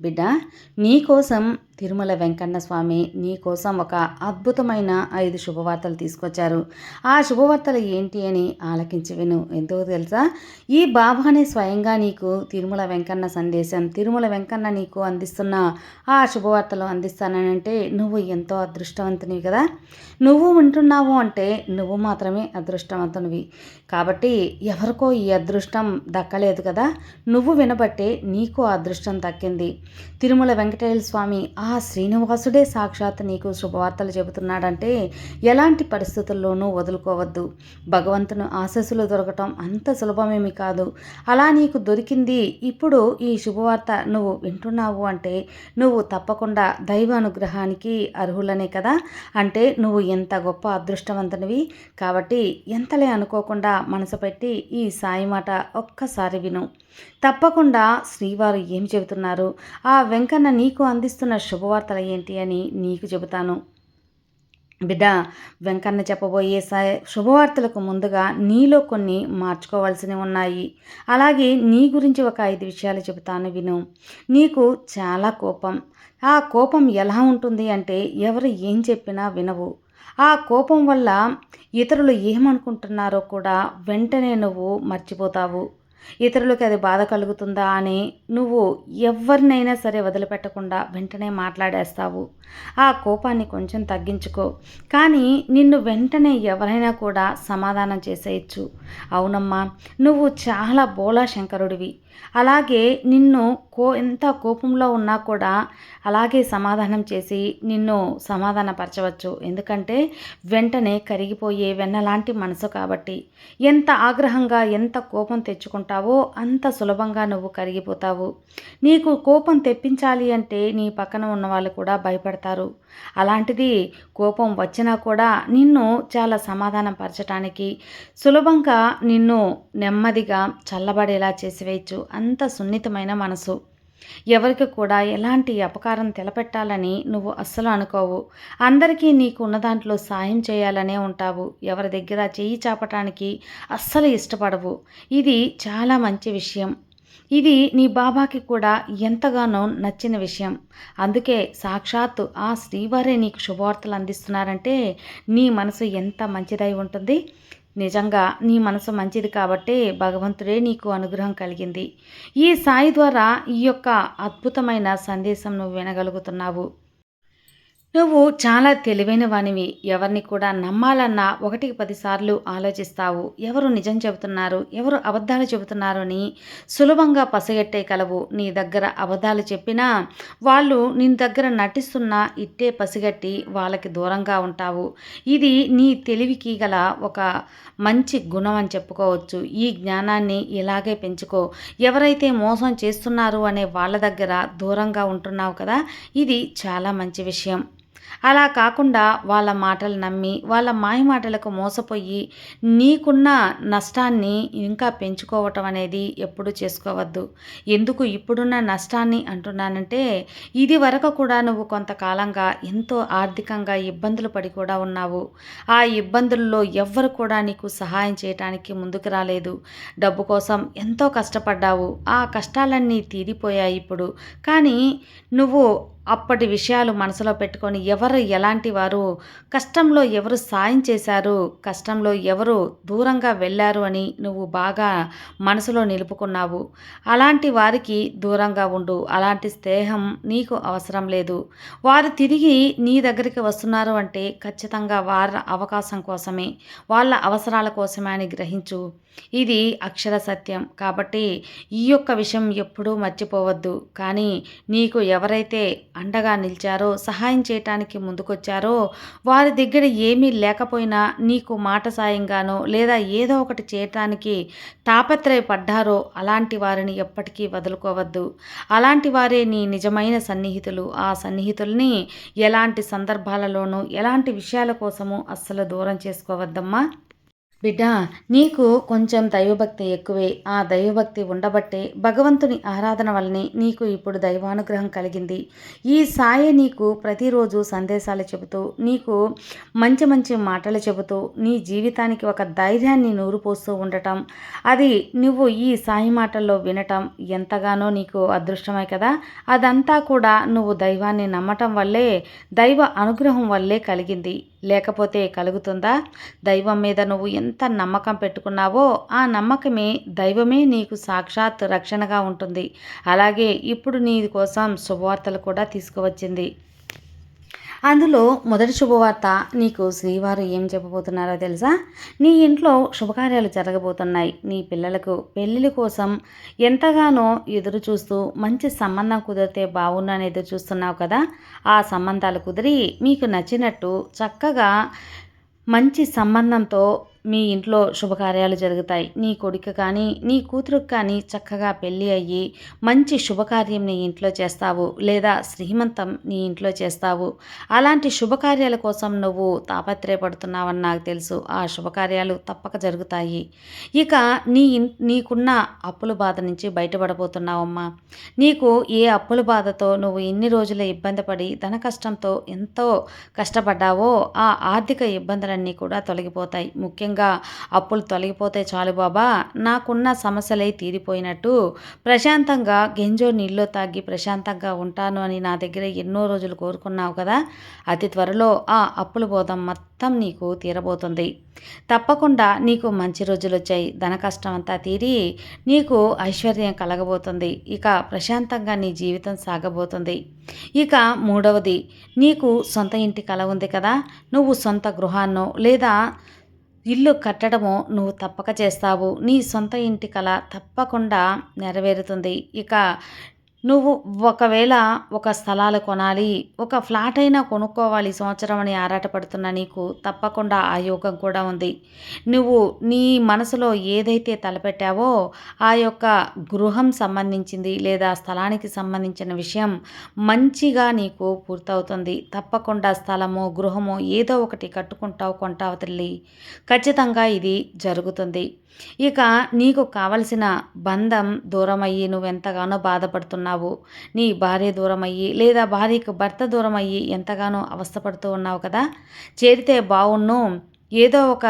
బిడ్డ నీకోసం తిరుమల వెంకన్న స్వామి నీకోసం ఒక అద్భుతమైన ఐదు శుభవార్తలు తీసుకొచ్చారు. ఆ శుభవార్తలు ఏంటి అని ఆలకించి విను. ఎందుకో తెలుసా? ఈ బాబానే స్వయంగా నీకు తిరుమల వెంకన్న సందేశం తిరుమల వెంకన్న నీకు అందిస్తున్న ఆ శుభవార్తలు అందిస్తానంటే నువ్వు ఎంతో అదృష్టవంతునివి కదా? నువ్వు వింటున్నావు అంటే నువ్వు మాత్రమే అదృష్టవంతునివి. కాబట్టి ఎవరికో ఈ అదృష్టం దక్కలేదు కదా? నువ్వు వినబట్టే నీకు అదృష్టం దక్కింది. తిరుమల వెంకటేశ్వర స్వామి ఆ శ్రీనివాసుడే సాక్షాత్ నీకు శుభవార్తలు చెబుతున్నాడంటే ఎలాంటి పరిస్థితుల్లోనూ వదులుకోవద్దు. భగవంతుని ఆశస్సులు దొరకటం అంత సులభమేమి కాదు. అలా నీకు దొరికింది ఇప్పుడు ఈ శుభవార్త నువ్వు వింటున్నావు అంటే నువ్వు తప్పకుండా దైవ అనుగ్రహానికి అర్హులనే కదా? అంటే నువ్వు ఎంత గొప్ప అదృష్టవంతునివి? కాబట్టి ఎంతలే అనుకోకుండా మనసు పెట్టి ఈ సాయి మాట ఒక్కసారి విను. తప్పకుండా శ్రీవారు ఏం చెబుతున్నారు? ఆ వెంకన్న నీకు అందిస్తున్న శుభవార్తలు ఏంటి అని నీకు చెబుతాను. బిడ్డ వెంకన్న చెప్పబోయే శుభవార్తలకు ముందుగా నీలో కొన్ని మార్చుకోవాల్సినవి ఉన్నాయి. అలాగే నీ గురించి ఒక ఐదు విషయాలు చెబుతాను విను. నీకు చాలా కోపం. ఆ కోపం ఎలా ఉంటుంది అంటే ఎవరు ఏం చెప్పినా వినవు. ఆ కోపం వల్ల ఇతరులు ఏమనుకుంటున్నారో కూడా వెంటనే నువ్వు మర్చిపోతావు. ఇతరులకి అది బాధ కలుగుతుందా అని నువ్వు ఎవరినైనా సరే వదిలిపెట్టకుండా వెంటనే మాట్లాడేస్తావు. ఆ కోపాన్ని కొంచెం తగ్గించుకో. కానీ నిన్ను వెంటనే ఎవరైనా కూడా సమాధానం చేసేయచ్చు. అవునమ్మా నువ్వు చాలా బోలా శంకరుడివి. అలాగే నిన్ను కో ఎంత కోపంలో ఉన్నా కూడా అలాగే సమాధానం చేసి నిన్ను సమాధానపరచవచ్చు. ఎందుకంటే వెంటనే కరిగిపోయే వెన్నలాంటి మనసు కాబట్టి. ఎంత ఆగ్రహంగా ఎంత కోపం తెచ్చుకుంటావో అంత సులభంగా నువ్వు కరిగిపోతావు. నీకు కోపం తెప్పించాలి అంటే నీ పక్కన ఉన్న వాళ్ళు కూడా భయపడతారు. అలాంటిది కోపం వచ్చినా కూడా నిన్ను చాలా సమాధానం పరచటానికి సులభంగా నిన్ను నెమ్మదిగా చల్లబడేలా చేసివేయచ్చు. అంత సున్నితమైన మనసు. ఎవరికి కూడా ఎలాంటి అపకారం తెలపెట్టాలని నువ్వు అస్సలు అనుకోవు. అందరికీ నీకు ఉన్న దాంట్లో సాయం చేయాలనే ఉంటావు. ఎవరి దగ్గర చేయి చాపటానికి అస్సలు ఇష్టపడవు. ఇది చాలా మంచి విషయం. ఇది నీ బాబాకి కూడా ఎంతగానో నచ్చిన విషయం. అందుకే సాక్షాత్తు ఆ శ్రీవారే నీకు శుభవార్తలు అందిస్తున్నారంటే నీ మనసు ఎంత మంచిదై ఉంటుంది? నిజంగా నీ మనసు మంచిది కాబట్టే భగవంతుడే నీకు అనుగ్రహం కలిగింది. ఈ సాయి ద్వారా ఈ యొక్క అద్భుతమైన సందేశం నువ్వు వినగలుగుతున్నావు. నువ్వు చాలా తెలివైన వానివి. ఎవరిని కూడా నమ్మాలన్నా ఒకటికి పదిసార్లు ఆలోచిస్తావు. ఎవరు నిజం చెబుతున్నారు? ఎవరు అబద్ధాలు చెబుతున్నారు అని సులభంగా పసిగట్టే కలవు. నీ దగ్గర అబద్ధాలు చెప్పినా వాళ్ళు నీ దగ్గర నటిస్తున్నా ఇట్టే పసిగట్టి వాళ్ళకి దూరంగా ఉంటావు. ఇది నీ తెలివికి గల ఒక మంచి గుణం అని చెప్పుకోవచ్చు. ఈ జ్ఞానాన్ని ఇలాగే పెంచుకో. ఎవరైతే మోసం చేస్తున్నారు అనే వాళ్ళ దగ్గర దూరంగా ఉంటున్నావు కదా? ఇది చాలా మంచి విషయం. అలా కాకుండా వాళ్ళ మాటలు నమ్మి వాళ్ళ మాయ మాటలకు మోసపోయి నీకున్న నష్టాన్ని ఇంకా పెంచుకోవటం అనేది ఎప్పుడు చేసుకోవద్దు. ఎందుకు ఇప్పుడున్న నష్టాన్ని అంటున్నానంటే ఇది వరకు కూడా నువ్వు కొంతకాలంగా ఎంతో ఆర్థికంగా ఇబ్బందులు పడి కూడా ఉన్నావు. ఆ ఇబ్బందుల్లో ఎవ్వరు కూడా నీకు సహాయం చేయటానికి ముందుకు రాలేదు. డబ్బు కోసం ఎంతో కష్టపడ్డావు. ఆ కష్టాలన్నీ తీరిపోయాయి ఇప్పుడు. కానీ నువ్వు అప్పటి విషయాలు మనసులో పెట్టుకొని ఎవరు ఎలాంటి వారు కష్టంలో ఎవరు సాయం చేశారు కష్టంలో ఎవరు దూరంగా వెళ్ళారు అని నువ్వు బాగా మనసులో నిలుపుకున్నావు. అలాంటి వారికి దూరంగా ఉండు. అలాంటి స్నేహం నీకు అవసరం లేదు. వారు తిరిగి నీ దగ్గరికి వస్తున్నారు అంటే ఖచ్చితంగా వారి అవకాశం కోసమే వాళ్ళ అవసరాల కోసమే అని గ్రహించు. ఇది అక్షర సత్యం. కాబట్టి ఈ యొక్క విషయం ఎప్పుడూ మర్చిపోవద్దు. కానీ నీకు ఎవరైతే అండగా నిలిచారో సహాయం చేయటానికి ముందుకొచ్చారో వారి దగ్గర ఏమీ లేకపోయినా నీకు మాట సాయంగానో లేదా ఏదో ఒకటి చేయటానికి తాపత్రయపడ్డారో అలాంటి వారిని ఎప్పటికీ వదులుకోవద్దు. అలాంటి వారే నీ నిజమైన సన్నిహితులు. ఆ సన్నిహితుల్ని ఎలాంటి సందర్భాలలోనూ ఎలాంటి విషయాల కోసము అస్సలు దూరం చేసుకోవద్దమ్మా. బిడ్డ నీకు కొంచెం దైవభక్తి ఎక్కువే. ఆ దైవభక్తి ఉండబట్టే భగవంతుని ఆరాధన వల్లనే నీకు ఇప్పుడు దైవానుగ్రహం కలిగింది. ఈ సాయ నీకు ప్రతిరోజు సందేశాలు చెబుతూ నీకు మంచి మంచి మాటలు చెబుతూ నీ జీవితానికి ఒక ధైర్యాన్ని నూరుపోస్తూ ఉండటం. అది నువ్వు ఈ సాయి మాటల్లో వినటం ఎంతగానో నీకు అదృష్టమే కదా. అదంతా కూడా నువ్వు దైవాన్ని నమ్మటం వల్లే దైవ అనుగ్రహం వల్లే కలిగింది. లేకపోతే కలుగుతుందా? దైవం మీద నువ్వు ఎంత నమ్మకం పెట్టుకున్నావో ఆ నమ్మకమే దైవమే నీకు సాక్షాత్ రక్షణగా ఉంటుంది. అలాగే ఇప్పుడు నీ కోసం శుభవార్తలు కూడా తీసుకువచ్చింది. అందులో మొదటి శుభవార్త నీకు శ్రీవారు ఏం చెప్పబోతున్నారో తెలుసా? నీ ఇంట్లో శుభకార్యాలు జరగబోతున్నాయి. నీ పిల్లలకు పెళ్ళిళ్ళ కోసం ఎంతగానో ఎదురు చూస్తూ మంచి సంబంధం కుదిరితే బాగున్నాను ఎదురు చూస్తున్నావు కదా? ఆ సంబంధాలు కుదిరి మీకు నచ్చినట్టు చక్కగా మంచి సంబంధంతో మీ ఇంట్లో శుభకార్యాలు జరుగుతాయి. నీ కొడుకు కానీ నీ కూతురుకు కానీ చక్కగా పెళ్ళి అయ్యి మంచి శుభకార్యం నీ ఇంట్లో చేస్తావు లేదా శ్రీమంతం నీ ఇంట్లో చేస్తావు. అలాంటి శుభకార్యాల కోసం నువ్వు తాపత్రయపడుతున్నావని నాకు తెలుసు. ఆ శుభకార్యాలు తప్పక జరుగుతాయి. ఇక నీ నీకున్న అప్పుల బాధ నుంచి బయటపడబోతున్నావమ్మా. నీకు ఏ అప్పుల బాధతో నువ్వు ఇన్ని రోజుల ఇబ్బంది పడి ధన కష్టంతో ఎంతో కష్టపడ్డావో ఆ ఆర్థిక ఇబ్బందులన్నీ కూడా తొలగిపోతాయి. ముఖ్యంగా ముఖ్యంగా అప్పులు తొలగిపోతే చాలు బాబా. నాకున్న సమస్యలై తీరిపోయినట్టు ప్రశాంతంగా గెంజో నీళ్ళు తాగి ప్రశాంతంగా ఉంటాను అని నా దగ్గర ఎన్నో రోజులు కోరుకున్నావు కదా. అతి త్వరలో ఆ అప్పుల బోధం మొత్తం నీకు తీరబోతుంది. తప్పకుండా నీకు మంచి రోజులు వచ్చాయి. ధన కష్టం అంతా తీరి నీకు ఐశ్వర్యం కలగబోతుంది. ఇక ప్రశాంతంగా నీ జీవితం సాగబోతుంది. ఇక మూడవది నీకు సొంత ఇంటి కల ఉంది కదా. నువ్వు సొంత గృహాన్నో లేదా ఇల్లు కట్టడము నువ్వు తప్పక చేస్తావు. నీ సొంత ఇంటి కల తప్పకుండా నెరవేరుతుంది. ఇక నువ్వు ఒకవేళ ఒక స్థలాలు కొనాలి ఒక ఫ్లాట్ అయినా కొనుక్కోవాలి సంవత్సరం అని ఆరాటపడుతున్న నీకు తప్పకుండా ఆ యోగం కూడా ఉంది. నువ్వు నీ మనసులో ఏదైతే తలపెట్టావో ఆ యొక్క గృహం సంబంధించింది లేదా స్థలానికి సంబంధించిన విషయం మంచిగా నీకు పూర్తవుతుంది. తప్పకుండా స్థలము గృహము ఏదో ఒకటి కట్టుకుంటావు కొంటావు తల్లి. ఖచ్చితంగా ఇది జరుగుతుంది. ఇక నీకు కావలసిన బంధం దూరమయ్యి నువ్వెంతగానో బాధపడుతున్నావు. నీ భార్య దూరమయ్యి లేదా భార్యకు భర్త దూరమయ్యి ఎంతగానో అవస్థపడుతూ ఉన్నావు కదా? చేరితే బావుణ్ణు ఏదో ఒక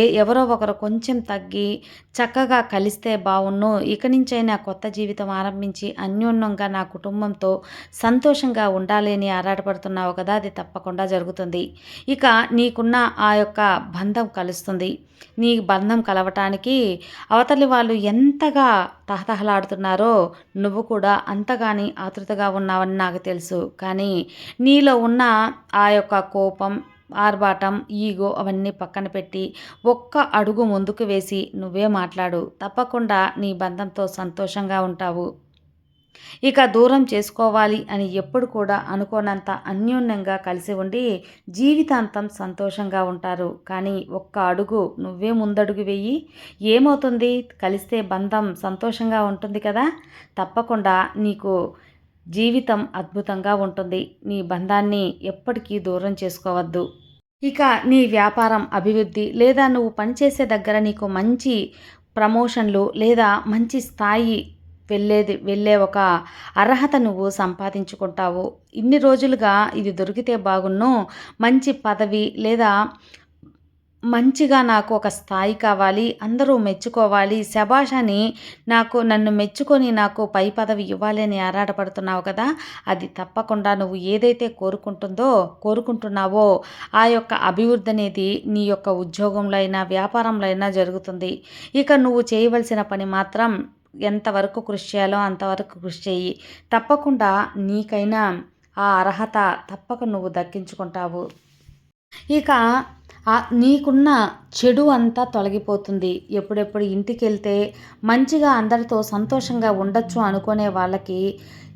ఏ ఎవరో ఒకరు కొంచెం తగ్గి చక్కగా కలిస్తే బాగున్ను ఇక నుంచైనా కొత్త జీవితం ఆరంభించి అన్యోన్యంగా నా కుటుంబంతో సంతోషంగా ఉండాలి అని ఆరాటపడుతున్నావు కదా అది తప్పకుండా జరుగుతుంది. ఇక నీకున్న ఆ యొక్క బంధం కలుస్తుంది. నీ బంధం కలవటానికి అవతలి వాళ్ళు ఎంతగా తహతహలాడుతున్నారో నువ్వు కూడా అంతగాని ఆతృతగా ఉన్నావని నాకు తెలుసు. కానీ నీలో ఉన్న ఆ యొక్క కోపం ఆర్భాటం ఈగో అవన్నీ పక్కన పెట్టి ఒక్క అడుగు ముందుకు వేసి నువ్వే మాట్లాడు. తప్పకుండా నీ బంధంతో సంతోషంగా ఉంటావు. ఇక దూరం చేసుకోవాలి అని ఎప్పుడు కూడా అనుకోనంత అన్యోన్యంగా కలిసి ఉండి జీవితాంతం సంతోషంగా ఉంటారు. కానీ ఒక్క అడుగు నువ్వే ముందడుగు వెయ్యి ఏమవుతుంది? కలిస్తే బంధం సంతోషంగా ఉంటుంది కదా? తప్పకుండా నీకు జీవితం అద్భుతంగా ఉంటుంది. నీ బంధాన్ని ఎప్పటికీ దూరం చేసుకోవద్దు. ఇక నీ వ్యాపారం అభివృద్ధి లేదా నువ్వు పనిచేసే దగ్గర నీకు మంచి ప్రమోషన్లు లేదా మంచి స్థాయి వెళ్ళేది వెళ్ళే ఒక అర్హత నువ్వు సంపాదించుకుంటావు. ఇన్ని రోజులుగా ఇది దొరికితే బాగున్ను. మంచి పదవి లేదా మంచిగా నాకు ఒక స్థాయి కావాలి అందరూ మెచ్చుకోవాలి. శబాష్ అని నాకు నన్ను మెచ్చుకొని నాకు పై పదవి ఇవ్వాలి అని ఆరాటపడుతున్నావు కదా అది తప్పకుండా నువ్వు ఏదైతే కోరుకుంటుందో కోరుకుంటున్నావో ఆ యొక్క అభివృద్ధి అనేది నీ యొక్క ఉద్యోగంలో అయినా వ్యాపారంలో అయినా జరుగుతుంది. ఇక నువ్వు చేయవలసిన పని మాత్రం ఎంతవరకు కృషి చేయాలో అంతవరకు కృషి చేయి. తప్పకుండా నీకైనా ఆ అర్హత తప్పక నువ్వు దక్కించుకుంటావు. ఇక నీకున్న చెడు అంతా తొలగిపోతుంది. ఎప్పుడెప్పుడు ఇంటికి వెళ్తే మంచిగా అందరితో సంతోషంగా ఉండొచ్చు అనుకునే వాళ్ళకి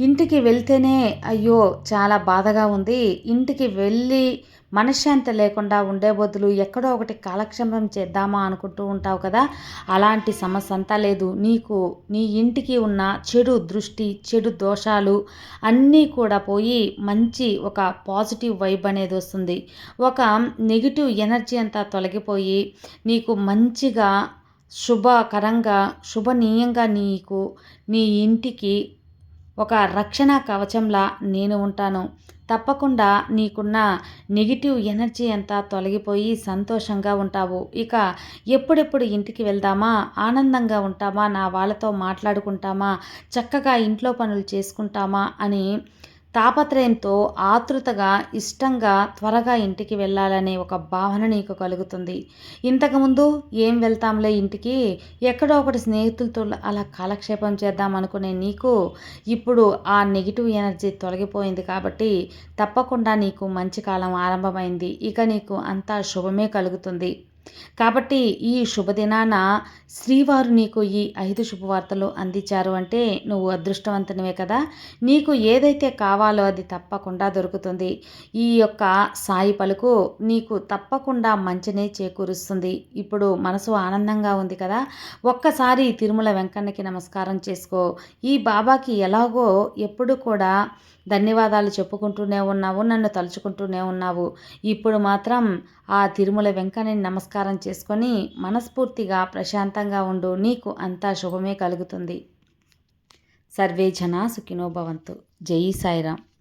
ఇంటికి వెళ్తేనే అయ్యో చాలా బాధగా ఉంది. ఇంటికి వెళ్ళి మనశ్శాంతి లేకుండా ఉండే బదులు ఎక్కడో ఒకటి కాలక్షేపం చేద్దామా అనుకుంటూ ఉంటావు కదా? అలాంటి సమస్య అంతా లేదు. నీకు నీ ఇంటికి ఉన్న చెడు దృష్టి చెడు దోషాలు అన్నీ కూడా పోయి మంచి ఒక పాజిటివ్ వైబ్ అనేది వస్తుంది. ఒక నెగిటివ్ ఎనర్జీ అంతా తొలగిపోయి నీకు మంచిగా శుభకరంగా శుభనీయంగా నీకు నీ ఇంటికి ఒక రక్షణ కవచంలా నేను ఉంటాను. తప్పకుండా నీకున్న నెగిటివ్ ఎనర్జీ అంతా తొలగిపోయి సంతోషంగా ఉంటావు. ఇక ఎప్పుడెప్పుడు ఇంటికి వెళ్దామా? ఆనందంగా ఉంటామా? నా వాళ్ళతో మాట్లాడుకుంటామా? చక్కగా ఇంట్లో పనులు చేసుకుంటామా? అని తాపత్రయంతో ఆతృతగా ఇష్టంగా త్వరగా ఇంటికి వెళ్ళాలనే ఒక భావన నీకు కలుగుతుంది. ఇంతకుముందు ఏం వెళ్తాంలే ఇంటికి? ఎక్కడో ఒకటి స్నేహితులతో అలా కాలక్షేపం చేద్దాం అనుకునే నీకు ఇప్పుడు ఆ నెగిటివ్ ఎనర్జీ తొలగిపోయింది కాబట్టి తప్పకుండా నీకు మంచి కాలం ఆరంభమైంది. ఇక నీకు అంతా శుభమే కలుగుతుంది. కాబట్టి ఈ శుభదినాన శ్రీవారు నీకు ఈ ఐదు శుభవార్తలు అందించారు అంటే నువ్వు అదృష్టవంతునివే కదా. నీకు ఏదైతే కావాలో అది తప్పకుండా దొరుకుతుంది. ఈ యొక్క సాయి పలుకు నీకు తప్పకుండా మంచినే చేకూరుస్తుంది. ఇప్పుడు మనసు ఆనందంగా ఉంది కదా. ఒక్కసారి తిరుమల వెంకన్నకి నమస్కారం చేసుకో. ఈ బాబాకి ఎలాగో ఎప్పుడు కూడా ధన్యవాదాలు చెప్పుకుంటూనే ఉన్నావు నన్ను తలుచుకుంటూనే ఉన్నావు. ఇప్పుడు మాత్రం ఆ తిరుమల వెంకన్నని నమస్కారం చేసుకొని మనస్ఫూర్తిగా ప్రశాంతంగా ఉండు. నీకు అంతా శుభమే కలుగుతుంది. సర్వే జనా సుఖినోభవంతు జై సాయిరామ్.